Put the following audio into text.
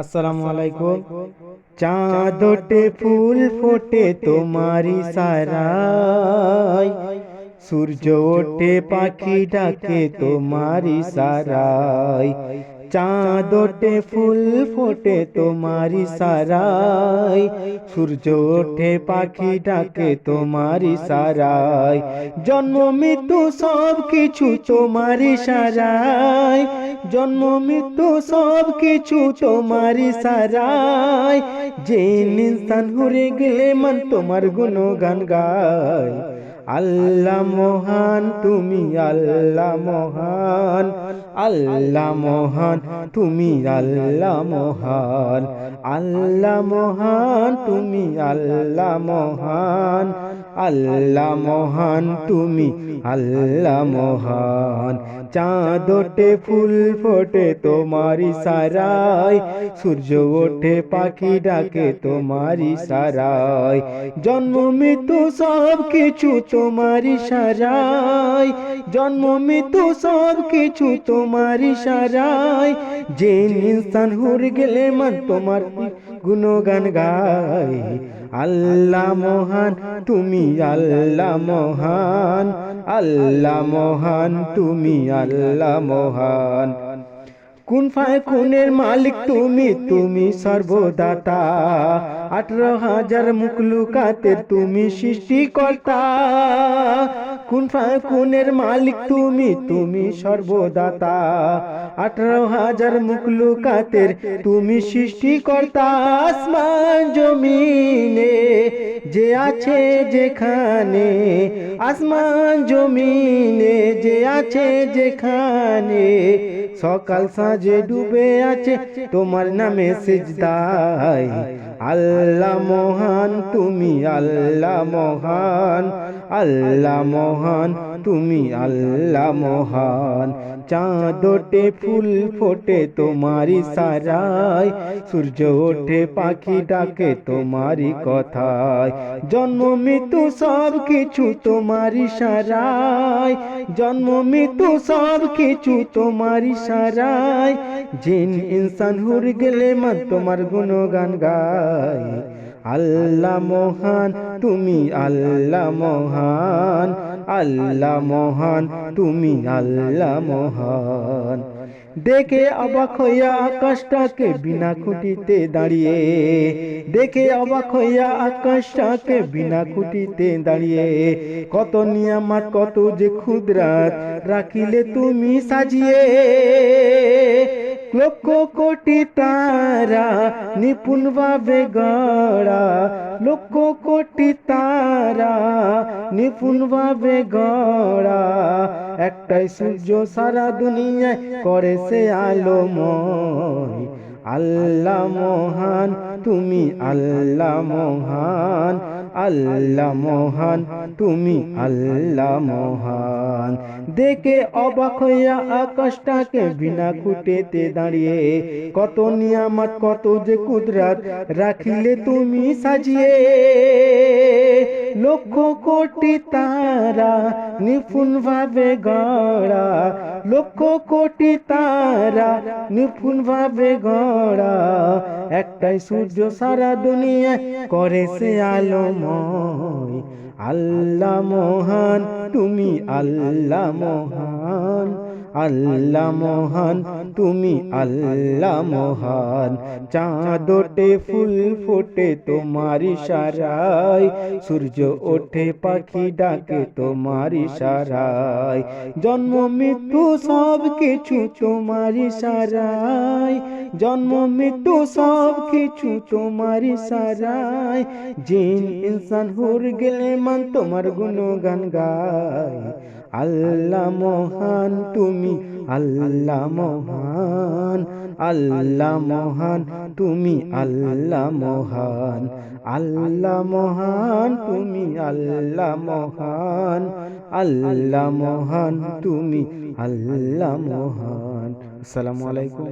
আসসালামু আলাইকুম। চাঁদটে ফুল ফোটে তোমারি সারাই সূর্য ওঠে পাখি ডাকে তোমারি সারাই চাঁদটে ফুল ফোটে তোমারি সারাই। সূর্য ওঠে, পাখি ডাকে তোমারি সারাই। জন্ম, মৃত্যু সব কিছু তোমারি সারাই। জন্ম, মৃত্যু সব কিছু তোমারি সারাই। যে ইনসান ঘুরে গেলে মন তোমার গুণ গান গায়। আল্লাহ মহান, তুমি আল্লাহ মহান। আল্লাহ মহান, তুমি আল্লাহ মহান। আল্লাহ মহান, তুমি আল্লাহ মহান। আল্লাহ মহান, তুমি আল্লাহ মহান। চাঁদোটে ফুল ফোটে তোমারি সারাই সূর্য ওঠে, পাখি ডাকে তোমারি সারাই জন্ম, মৃত্যু সব কিছু তোমারি সারাই, জন্ম, মৃত্যু সব কিছু তোমারি সারাই। যে ইনসান হুর গেলে মন তোমার গুণগান গায়। আল্লাহ মহান, তুমি আল্লাহ মহান। আল্লাহ মহান, তুমি আল্লাহ মহান। কোন ফায় কোনের মালিক তুমি? তুমি সর্বদাতা। আঠারো হাজার মুখলুকাতের তুমি সৃষ্টিকর্তা। কোন ফায় কোনের মালিক তুমি? তুমি সর্বদাতা। আঠারো হাজার মুখলুকাতের তুমি সৃষ্টিকর্তা। আসমান জমিনে যে আছে যেখানে, আসমান জমিনে যে আছে যেখানে, সকাল সাজে ডুবে আছে তোমার নামে সিজদাই আল্লাহ মহান, তুমি আল্লাহ মহান আল্লাহ মহান, তুমি আল্লাহ মহান। চাঁদোটে ফুল ফোটে তোমারি সারাই সূর্য ওঠে পাখি ডাকে তোমারি কথায়। জন্ম মৃত্যু সব কিছু তোমার সারাই। জন্ম মৃত্যু সব কিছু তোমার সারাই। জিন ইনসান হুর গেলে মা তোমার গুণগান গায়। আল্লাহ মহান, তুমি আল্লাহ মহান। আল্লাহ মহান, তুমি আল্লাহ মহান। দেখে অবাক হইয়া আকাশটাকে বিনা খুঁটিতে দাঁড়িয়ে, দেখে অবাক হইয়া আকাশটাকে বিনা খুঁটিতে দাঁড়িয়ে, কত নিয়ামাত, কত যে ক্ষুদ্রাত রাখিলে তুমি সাজিয়ে। লক্ষ কোটি তারা, নিপুণ ভাবে গড়া। লক্ষ কোটি তারা, নিপুণ ভাবে গড়া। একটাই সূর্য সারা দুনিয়ায় করে সে আলোময়। আল্লাহ মহান, তুমি আল্লাহ মহান আল্লাহ মহান, তুমি আল্লাহ মহান। দেখে অবাক হইয়া আকাশটাকে বিনা খুঁটেতে দাঁড়িয়ে, কত নিয়ামত, কত যে কুদরাত রাখিলে তুমি সাজিয়ে। লক্ষ কোটি তারা নিপুণ ভাবে গড়া। লক্ষ কোটি তারা নিপুণ ভাবে গড়া। একটাই সূর্য সারা দুনিয়া করে সে আলোময়। আল্লাহ মহান, তুমি আল্লাহ মহান। আল্লাহ মহান, তুমি আল্লাহ মহান। চাঁদোটে ফুল ফোটে তোমারি সারাই, সূর্য ওঠে পাখি ডাকে তোমারি সারাই। জন্ম, মৃত্যু সব কিছু তোমারি সারাই। জন্ম, মৃত্যু সব কিছু তোমারি সারাই। জিন, ইনসান, হুর, গেলে, মান, তোমার গুণগান গায় আল্লাহ মহান তুমি আল্লাহ মহান আল্লাহ মহান, তুমি আল্লাহ মহান আল্লাহ মহান, তুমি আল্লাহ মহান আল্লাহ মহান, তুমি আল্লাহ মহান। আসসালামু আলাইকুম।